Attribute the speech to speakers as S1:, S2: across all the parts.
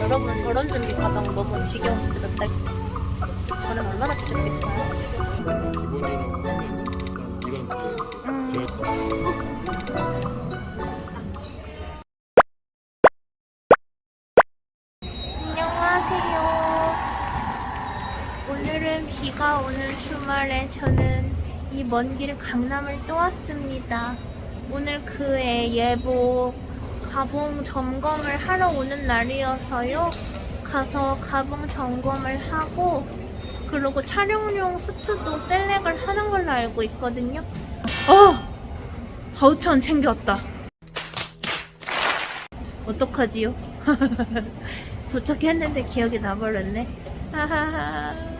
S1: 여러분 결혼 준비 과정 너무 지겨우시죠 몇 달째? 저는 얼마나 지겹겠어요? 안녕하세요. 오늘은 비가 오는 주말에 저는 이 먼 길 강남을 또 왔습니다. 오늘 그의 예보 가봉 점검을 하러 오는 날이어서요. 가서 가봉 점검을 하고 그리고 촬영용 수트도 셀렉을 하는 걸로 알고 있거든요. 어! 바우천 챙겨왔다. 어떡하지요? 도착했는데 기억이 나버렸네. 하하하.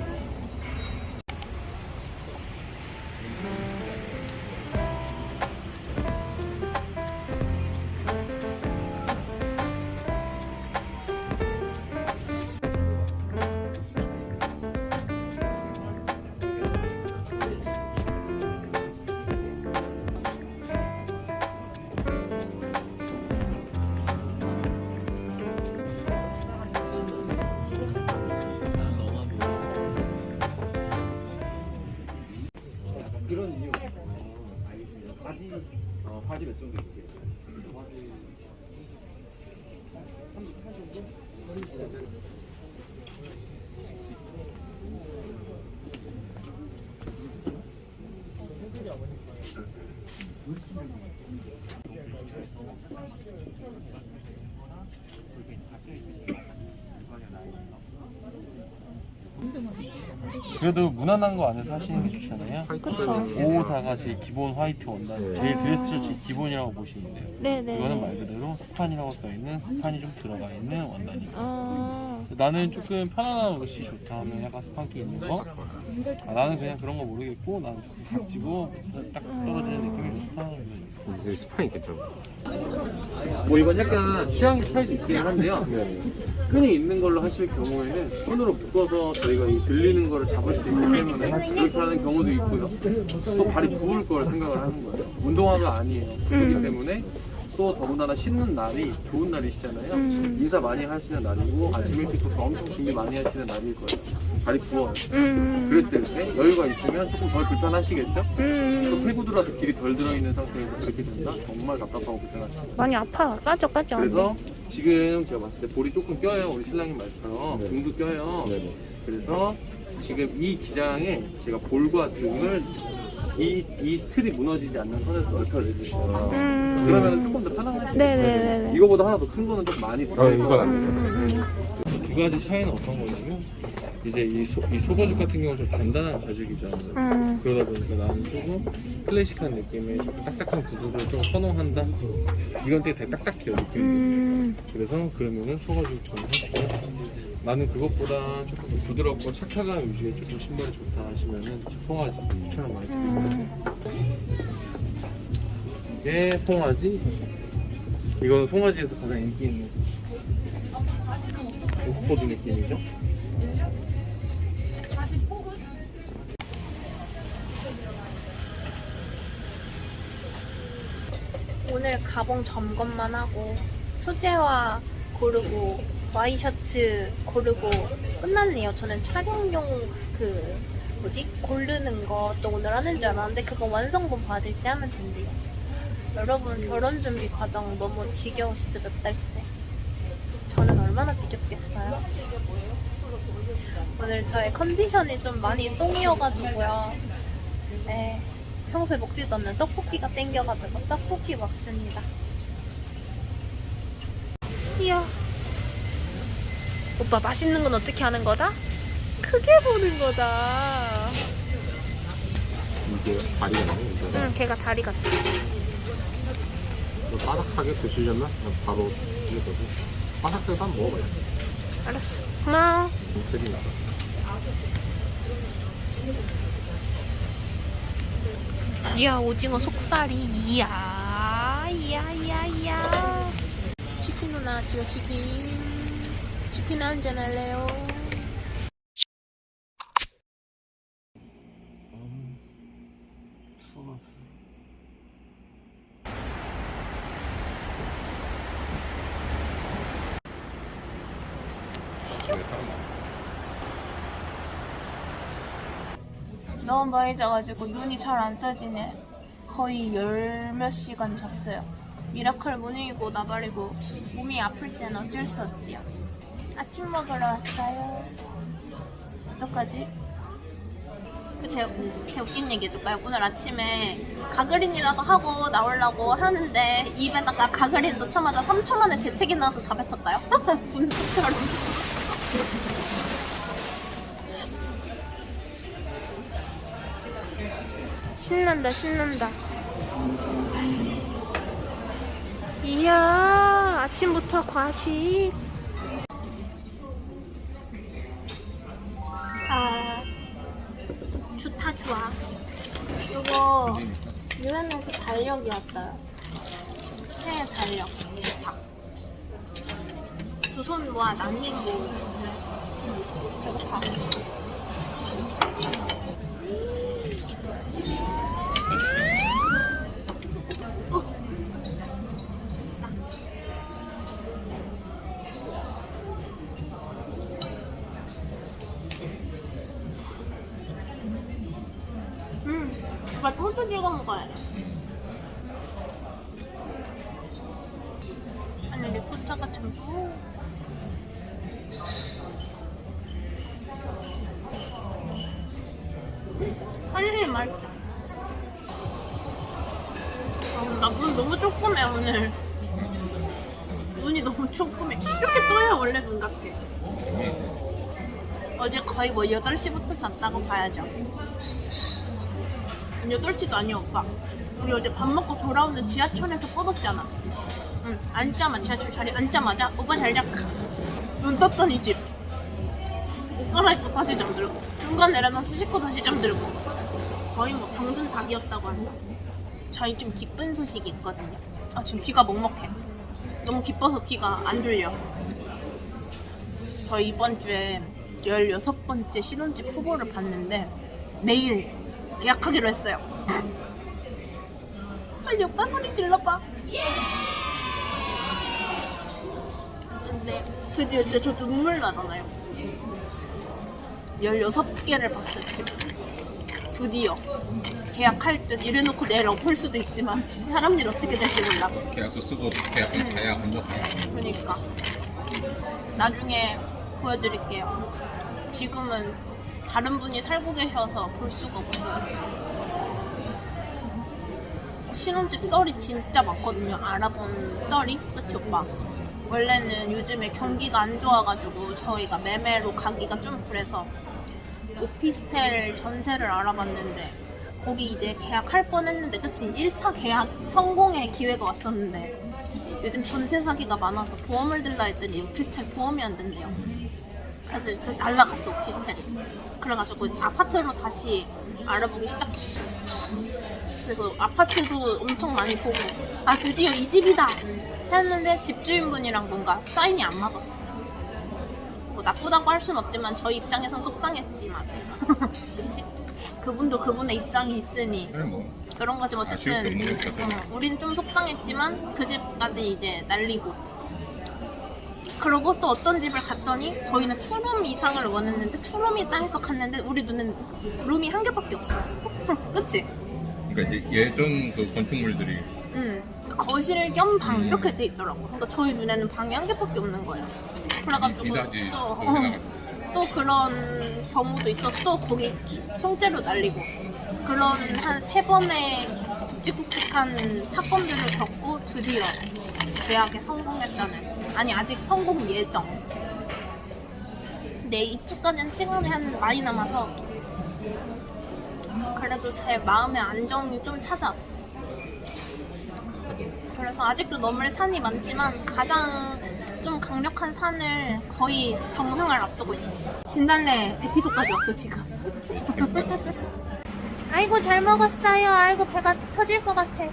S2: 그래도 무난한 거 안에서 하시는 게 좋잖아요.
S1: 그쵸.
S2: 554가 제일 기본 화이트 원단, 제일 드레스 셔츠 기본이라고 보시면 돼요.
S1: 네네.
S2: 이거는 말 그대로 스판이라고 써 있는 스판이 좀 들어가 있는 원단이고.
S1: 어,
S2: 나는 조금 편안한 옷이 좋다 하면 약간 스판기 있는 거. 아, 나는 그냥 그런 거 모르겠고 나는 각지고 딱 떨어지는 느낌이 좋다. 하면
S3: 이제 스파인 있겠죠.
S2: 뭐 이건 약간 취향 차이도 있긴 한데요. 끈이 있는 걸로 하실 경우에는 손으로 묶어서 저희가 이 들리는 거를 잡을 수 있기 때문에 그렇게 하는 경우도 있고요. 또 발이 부을 걸 생각을 하는 거예요. 운동화가 아니에요. 그렇기 때문에 또 더군다나 신는 날이 좋은 날이시잖아요.
S1: 음.
S2: 인사 많이 하시는 날이고 아침 일찍 또 엄청 준비 많이 하시는 날일 거예요. 발이 부어요.
S1: 음,
S2: 그랬을 때 여유가 있으면 조금 덜 불편하시겠죠? 또
S1: 음,
S2: 세구들어서 길이 덜 들어있는 상태에서 그렇게 된다? 정말 답답하고 불편하죠.
S1: 많이 아파. 까져, 까져.
S2: 그래서 지금 제가 봤을 때 볼이 조금 껴요. 우리 신랑님 말처럼
S3: 네.
S2: 등도 껴요.
S3: 네네.
S2: 그래서 지금 이 기장에 제가 볼과 등을 이, 이 틀이 무너지지 않는 선에서 넓혀내주세요.
S1: 음,
S2: 그러면 조금 더 편안하시죠?
S1: 네네네네.
S2: 이거보다 하나 더 큰 거는 좀 많이
S3: 어,
S2: 들어요.
S3: 이건 안
S1: 음,
S3: 돼요.
S1: 음,
S2: 두 가지 차이는 어떤 거냐면 이제 이, 소, 이 속어죽 같은 경우는 좀 단단한 가죽이잖아요.
S1: 음.
S2: 그러다 보니까 나는 조금 클래식한 느낌의 조금 딱딱한 구두를 좀 선호한다. 이건 되게 딱딱해요 느낌이.
S1: 음,
S2: 그래서 그러면은 속아죽 좀 나는 그것보다 조금 더 부드럽고 착화감 위주의 조금 신발이 좋다 하시면은 송아지 추천을 많이 드립니다.
S1: 음.
S2: 이게 송아지. 이건 송아지에서 가장 인기 있는 오프보드 느낌이죠.
S1: 오늘 가봉 점검만 하고 수제화 고르고 와이셔츠 고르고 끝났네요. 저는 촬영용 그 뭐지 고르는 것도 오늘 하는 줄 알았는데 그거 완성본 받을 때 하면 된대요. 여러분 결혼 준비 과정 너무 지겨우시죠 몇 달째? 저는 얼마나 지겹겠어요. 오늘 저의 컨디션이 좀 많이 똥이어가지고요. 네. 평소에 먹지도 않는 떡볶이가 땡겨가지고 떡볶이 먹습니다. 이야. 오빠 맛있는 건 어떻게 하는 거다? 크게 보는 거다.
S3: 이게 다리가 나요. 이제
S1: 응, 걔가 다리 같아.
S3: 뭐 바삭하게 드시려면 그냥 바로 드셔도 바삭해서 한번 먹어봐요.
S1: 알았어. 고마워.
S3: 인텔이 나서.
S1: 이야, 오징어 속살이. 이야, 이야, 이야, 이야. 치킨 누나, 지금 치킨. 치킨 한잔 할래요? 너무 많이 자가지고 눈이 잘 안 떠지네. 거의 열 몇 시간 잤어요. 미라클 문이고 나발이고 몸이 아플 땐 어쩔 수 없지요. 아침 먹으러 왔어요. 어떡하지? 그 제가 우- 개 웃긴 얘기 해줄까요? 오늘 아침에 가그린이라고 하고 나오려고 하는데 입에다가 가그린 넣자마자 3초 만에 재채기 나와서 다 뱉었다요? 분수처럼. 신난다 신난다 이야 아침부터 과식 달력이었어요. 새해 달력. 두손 모아 남긴 거. 배고파. 음, 이거 소스 찍어 먹어야. 돼. 아, 나눈 너무 조그매, 오늘. 눈이 너무 조그매. 이렇게 떠야 원래 눈 같아. 어제 거의 뭐 8시부터 잤다고 봐야죠. 8시도 아니야 오빠 우리 어제 밥 먹고 돌아오는 지하철에서 뻗었잖아 응 앉자마자 지하철 자리 앉자마자 오빠 잘 자까 눈 떴더니 집 옷 갈아입고 다시 잠들고 중간 내려놔서 씻고 다시 잠들고 거의 뭐 병든 닭이었다고 한다 저희 좀 기쁜 소식이 있거든요 아 지금 귀가 먹먹해 너무 기뻐서 귀가 안 들려 저 이번 주에 16번째 신혼집 후보를 봤는데 내일 예약하기로 했어요. 빨리 오빠 소리 질러봐. 근데 드디어 진짜 저 눈물 나잖아요. 16개를 봤어요, 지금. 드디어. 계약할 듯 이래놓고 내일 엎을 수도 있지만 사람 일 어떻게 될지 몰라.
S3: 계약서 쓰고 계약서 가야 건너가야
S1: 그러니까 나중에 보여드릴게요. 지금은 다른 분이 살고 계셔서 볼 수가 없어요. 신혼집 썰이 진짜 많거든요. 알아본 썰이 그치 오빠? 원래는 요즘에 경기가 안 좋아가지고 저희가 매매로 가기가 좀 그래서 오피스텔 전세를 알아봤는데 거기 이제 계약할 뻔했는데 그치 1차 계약 성공의 기회가 왔었는데 요즘 전세 사기가 많아서 보험을 들라 했더니 오피스텔 보험이 안 된대요. 그래서 일단 날라갔어 오피스텔이. 그래가지고 아파트로 다시 알아보기 시작했죠. 그래서 아파트도 엄청 많이 보고 아 드디어 이 집이다 했는데 집주인분이랑 뭔가 사인이 안 맞았어. 뭐 나쁘다고 할 순 없지만 저희 입장에선 속상했지만. 그치? 그분도 그분의 입장이 있으니.
S3: 그래 뭐.
S1: 그런 거지
S3: 아쉬울 게
S1: 어쨌든.
S3: 거니까.
S1: 어, 우린 좀 속상했지만 그 집까지 이제 날리고. 그리고 또 어떤 집을 갔더니 저희는 투룸 이상을 원했는데 투룸이 있다 해서 갔는데 우리 눈엔 룸이 한 개밖에 없어. 그치?
S3: 그러니까 이제 예전 그 건축물들이.
S1: 응 거실 겸방
S3: 음.
S1: 이렇게 돼 있더라고. 그러니까 저희 눈에는 방이 한 개밖에 없는 거예요 그래가지고
S3: 이다지
S1: 또, 어, 또 그런 경우도 있어서 또 거기 통째로 날리고 그런 한 세 번의 굵직굵직한 사건들을 겪고 드디어 계약에 성공했다는 아니 아직 성공 예정. 내 입주까지는 시간이 한 많이 남아서 그래도 제 마음의 안정이 좀 찾아왔어 그래서 아직도 넘을 산이 많지만 가장 좀 강력한 산을 거의 정상을 앞두고 있어. 진달래 에피소드까지 왔어 지금. 아이고 잘 먹었어요. 아이고 배가 터질 것 같아.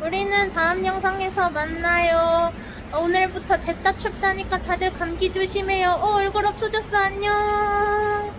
S1: 우리는 다음 영상에서 만나요. 오늘부터 됐다 춥다니까 다들 감기 조심해요. 어 얼굴 없어졌어 안녕.